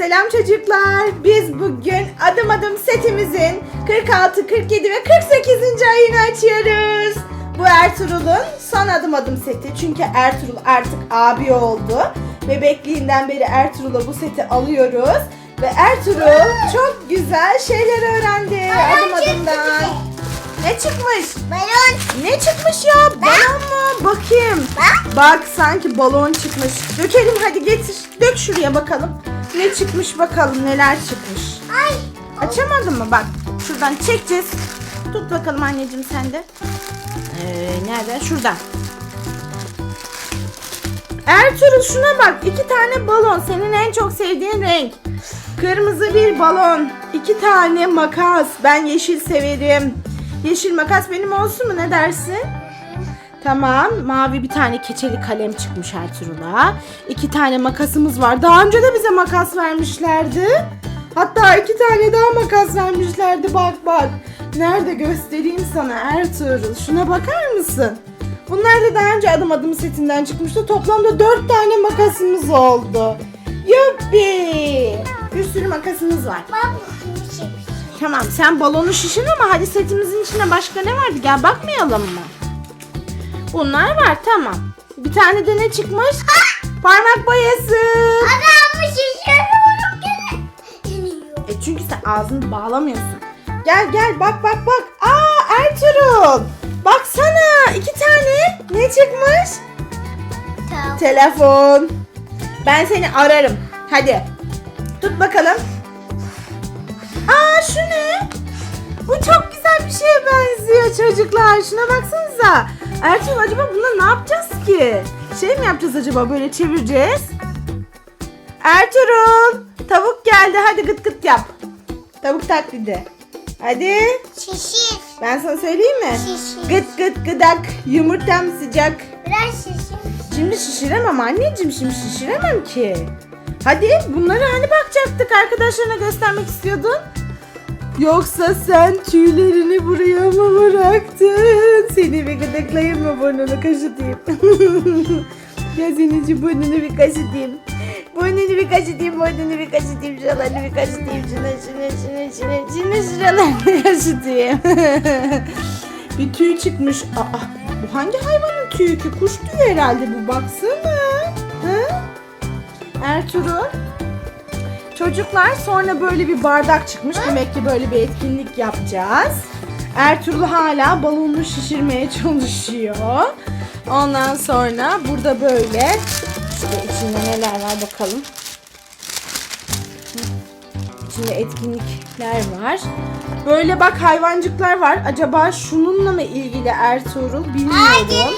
Selam çocuklar. Biz bugün adım adım setimizin 46, 47 ve 48. ayını açıyoruz. Bu Ertuğrul'un son adım adım seti. Çünkü Ertuğrul artık abi oldu. Bebekliğinden beri Ertuğrul'a bu seti alıyoruz. Ve Ertuğrul çok güzel şeyler öğrendi adım adımdan. Ne çıkmış? Balon. Ne çıkmış ya? Balon mu? Bakayım. Bak. Bak sanki balon çıkmış. Dökelim hadi getir. Dök şuraya bakalım. Ne çıkmış bakalım neler çıkmış. Ay. Açamadın mı? Bak şuradan çekeceğiz. Tut bakalım anneciğim sen de. Ee, nerede? Şuradan. Ertuğrul şuna bak. iki tane balon. Senin en çok sevdiğin renk. Kırmızı bir balon. iki tane makas. Ben yeşil severim. Yeşil makas benim olsun mu? Ne dersin? Tamam. Mavi bir tane keçeli kalem çıkmış Ertuğrul'a. İki tane makasımız var. Daha önce de bize makas vermişlerdi. Hatta iki tane daha makas vermişlerdi. Bak bak. Nerede göstereyim sana Ertuğrul. Şuna bakar mısın? Bunlar da daha önce adım adım setinden çıkmıştı. Toplamda dört tane makasımız oldu. Yuppi. Bir sürü makasımız var. Tamam sen balonu şişir ama hadi setimizin içinde başka ne vardı? Gel bakmayalım mı? Bunlar var tamam. Bir tane de ne çıkmış? Parmak boyası. Adam gene. Yanıyor. E çünkü sen ağzını bağlamıyorsun. Gel gel bak bak bak. Aa Ertuğrul. Baksana iki tane ne çıkmış? Tamam. Telefon. Ben seni ararım. Hadi. Tut bakalım. Aa şu ne? Bu çok güzel bir şeye benziyor çocuklar. Şuna baksanıza. Ertuğrul acaba bununla ne yapacağız ki? Şey mi yapacağız acaba böyle çevireceğiz? Ertuğrul. Tavuk geldi. Hadi gıt gıt yap. Tavuk taklidi. Hadi. Şişir. Ben sana söyleyeyim mi? Şişir. Gıt gıt gıdak. Yumurtam sıcak. Biraz şişir. Şimdi şişiremem anneciğim şimdi şişiremem ki. Hadi bunları hani bakacaktık arkadaşlarına göstermek istiyordun. Yoksa sen tüylerini gıdıklayayım mı burnunu kaşıtayım? Gözünücü burnunu bir kaşıtayım. Burnunu bir kaşıtayım, burnunu bir kaşıtayım, şuralarını bir kaşıtayım, şuna şuna şuna şuna şuna şuralarını kaşıtayım. bir tüy çıkmış. Aa, bu hangi hayvanın tüyü ki? Kuş tüyü herhalde bu baksana. Ha? Ertuğrul. Çocuklar sonra böyle bir bardak çıkmış. Demek ki böyle bir etkinlik yapacağız. Ertuğrul hala balonunu şişirmeye çalışıyor. Ondan sonra burada böyle işte içinde neler var bakalım. İçinde etkinlikler var. Böyle bak hayvancıklar var. Acaba şununla mı ilgili Ertuğrul bilmiyorum.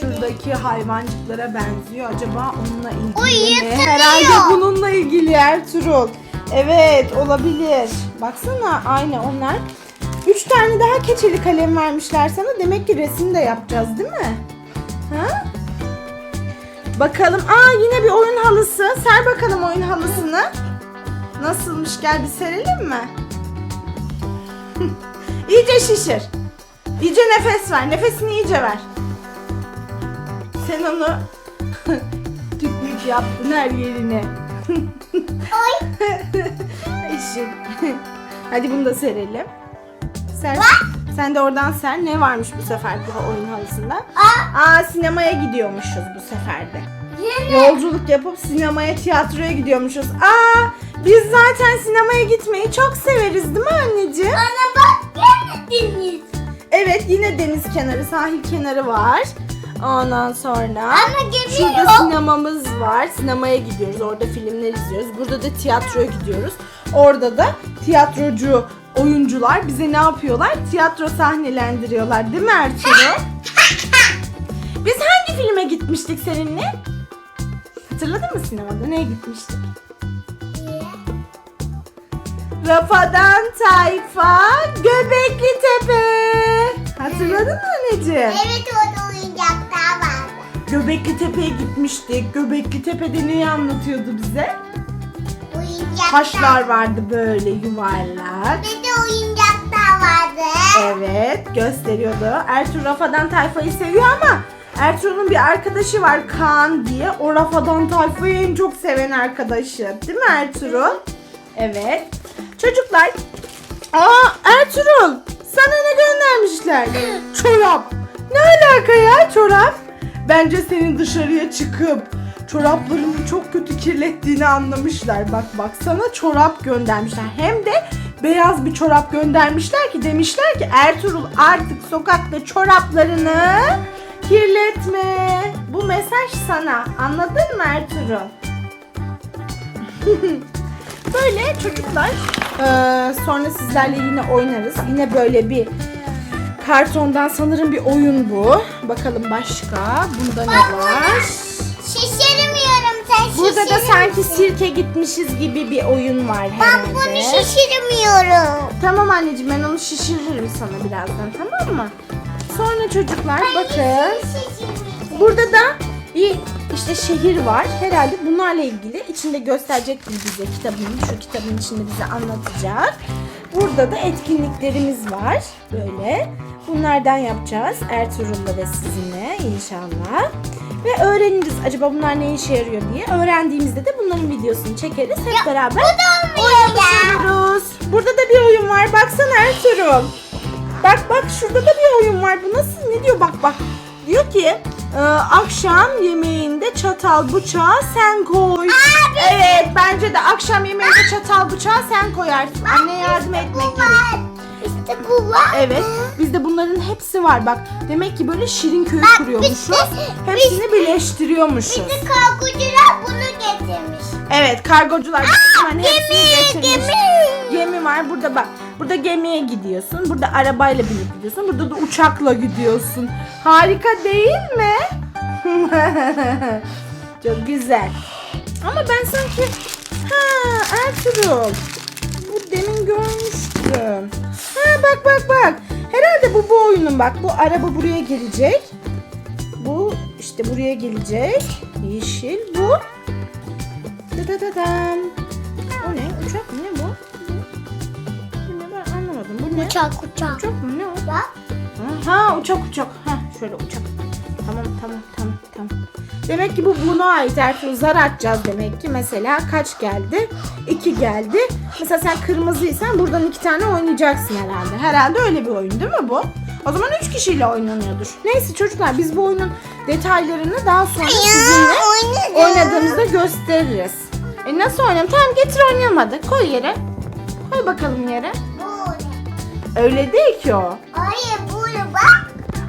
Şuradaki hayvancıklara benziyor. Acaba onunla ilgili mi? Herhalde bununla ilgili Ertuğrul. Evet olabilir. Baksana aynı onlar. Üç tane daha keçeli kalem vermişler sana. Demek ki resim de yapacağız değil mi? Ha? Bakalım. Aa yine bir oyun halısı. Ser bakalım oyun halısını. Nasılmış gel bir serelim mi? iyice şişir. İyice nefes ver. Nefesini iyice ver. Sen onu tüklük yaptın her yerine. Oy. İşin. Hadi bunu da serelim. Ser. Sen de oradan ser. Ne varmış bu sefer bu oyun halısında? Aa. Aa sinemaya gidiyormuşuz bu sefer de. Yine. Yolculuk yapıp sinemaya, tiyatroya gidiyormuşuz. Aa biz zaten sinemaya gitmeyi çok severiz değil mi anneciğim? Ana bak gene deniz. Evet yine deniz kenarı, sahil kenarı var. Ondan sonra Ama şurada sinemamız var. Sinemaya gidiyoruz. Orada filmler izliyoruz. Burada da tiyatroya gidiyoruz. Orada da tiyatrocu oyuncular bize ne yapıyorlar? Tiyatro sahnelendiriyorlar değil mi Ertuğrul? Biz hangi filme gitmiştik seninle? Hatırladın mı sinemada? Neye gitmiştik? Rafadan Tayfa Göbekli Tepe. Hatırladın mı anneciğim? Evet orada oyuncaklar vardı. Göbekli Tepe'ye gitmiştik. Göbekli Tepe'de neyi anlatıyordu bize? Taşlar vardı böyle yuvarlak. Bir de oyuncaklar vardı. Evet gösteriyordu. Ertuğrul Rafadan Tayfa'yı seviyor ama Ertuğrul'un bir arkadaşı var Kaan diye. O Rafadan Tayfa'yı en çok seven arkadaşı. Değil mi Ertuğrul? Evet. Çocuklar. Aa Ertuğrul. Sana ne göndermişler? Çorap. Ne alaka ya çorap? Bence senin dışarıya çıkıp çoraplarını çok kötü kirlettiğini anlamışlar. Bak bak sana çorap göndermişler. Hem de beyaz bir çorap göndermişler ki demişler ki Ertuğrul artık sokakta çoraplarını kirletme. Bu mesaj sana. Anladın mı Ertuğrul? Böyle çocuklar eee, sonra sizlerle yine oynarız. Yine böyle bir kartondan sanırım bir oyun bu. Bakalım başka. Bunda ne var? Burada da sanki sirke gitmişiz gibi bir oyun var Ben herhalde. bunu şişirmiyorum. Tamam anneciğim ben onu şişiririm sana birazdan tamam mı? Sonra çocuklar bakın. Şişirmiyorum. Burada da bir işte şehir var. Herhalde bunlarla ilgili içinde gösterecek bize kitabın. Şu kitabın içinde bize anlatacak. Burada da etkinliklerimiz var. Böyle. Bunlardan yapacağız. Ertuğrul'la ve sizinle inşallah. Ve öğreniriz acaba bunlar ne işe yarıyor diye. Öğrendiğimizde de bunların videosunu çekeriz. Hep beraber oynuyoruz. Burada da bir oyun var. Baksana Ertuğrul. Bak bak şurada da bir oyun var. Bu nasıl? Ne diyor? Bak bak. Diyor ki e, akşam yemeğinde çatal bıçağı sen koy. Evet bence de akşam yemeğinde çatal bıçağı sen koyarsın. Anne yardım etmek Bu var. İşte bu var. Evet. Bizde bunların hepsi var. Bak demek ki böyle şirin köyü Bak, kuruyormuşuz. bizde- Hepsini birleştiriyormuşuz. Bizi kargocular bunu getirmiş. Evet kargocular bunların hepsini Gemi, getirmiş. gemi. Gemi var burada bak. Burada gemiye gidiyorsun. Burada arabayla binip gidiyorsun. Burada da uçakla gidiyorsun. Harika değil mi? Çok güzel. Ama ben sanki ha Ertuğrul. Bu demin görmüştüm. Bak bak bak. Herhalde bu bu oyunun bak. Bu araba buraya gelecek. Bu işte buraya gelecek. Yeşil bu. Da da da dam. O ne? Uçak mı? Ne bu? Bu ne? Ben anlamadım. Bu ne? Uçak uçak. Uçak mı? Ne o? Bak. Ha uçak uçak. Ha şöyle uçak. Tamam tamam tamam tamam. Demek ki bu buna ait Ertuğrul zar atacağız demek ki. Mesela kaç geldi? 2 geldi. Mesela sen kırmızıysan buradan iki tane oynayacaksın herhalde. Herhalde öyle bir oyun değil mi bu? O zaman 3 kişiyle oynanıyordur. Neyse çocuklar biz bu oyunun detaylarını daha sonra sizinle oynadığımızda gösteririz. E nasıl oynayalım? Tamam getir oynayalım hadi. Koy yere. Koy bakalım yere. Bu ne? Öyle değil ki o. Hayır bak.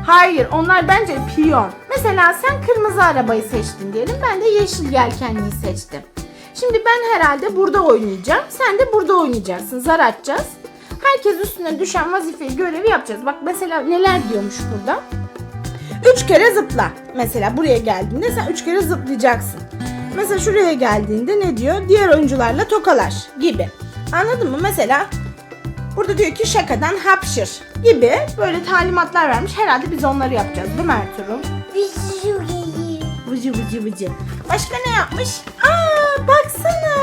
Hayır onlar bence piyon. Mesela sen kırmızı arabayı seçtin diyelim. Ben de yeşil yelkenliyi seçtim. Şimdi ben herhalde burada oynayacağım. Sen de burada oynayacaksın. Zar atacağız. Herkes üstüne düşen vazifeyi, görevi yapacağız. Bak mesela neler diyormuş burada. Üç kere zıpla. Mesela buraya geldiğinde sen üç kere zıplayacaksın. Mesela şuraya geldiğinde ne diyor? Diğer oyuncularla tokalaş gibi. Anladın mı? Mesela Burada diyor ki şakadan hapşır gibi böyle talimatlar vermiş. Herhalde biz onları yapacağız değil mi Ertuğrul? Gelir. Vıcı vıcı vıcı. Başka ne yapmış? Aa baksana.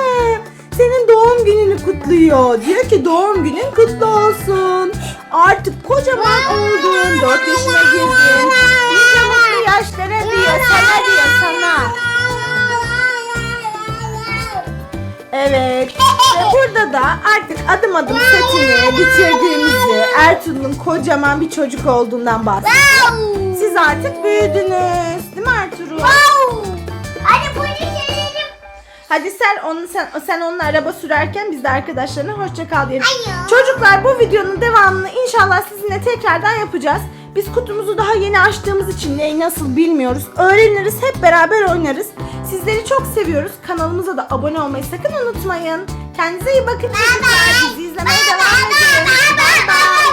Senin doğum gününü kutluyor. Diyor ki doğum günün kutlu olsun. Artık kocaman oldun. 4 yaşına girdin. Nice mutlu yaşlara diyor. Sana diyor sana. Evet. Ve burada da artık adım adım setini bitirdiğimizi, Ertuğrul'un kocaman bir çocuk olduğundan bahsediyor. Siz artık büyüdünüz. Değil mi Ertuğrul? Hadi bunu şişirelim. Hadi sen onu sen sen onunla araba sürerken biz de arkadaşlarına hoşça kal diyelim. Alo. Çocuklar bu videonun devamını inşallah sizinle tekrardan yapacağız. Biz kutumuzu daha yeni açtığımız için neyi nasıl bilmiyoruz. Öğreniriz, hep beraber oynarız. Sizleri çok seviyoruz. Kanalımıza da abone olmayı sakın unutmayın. Kendinize iyi bakın çocuklar. Bizi izlemeye devam edin. Bye bye.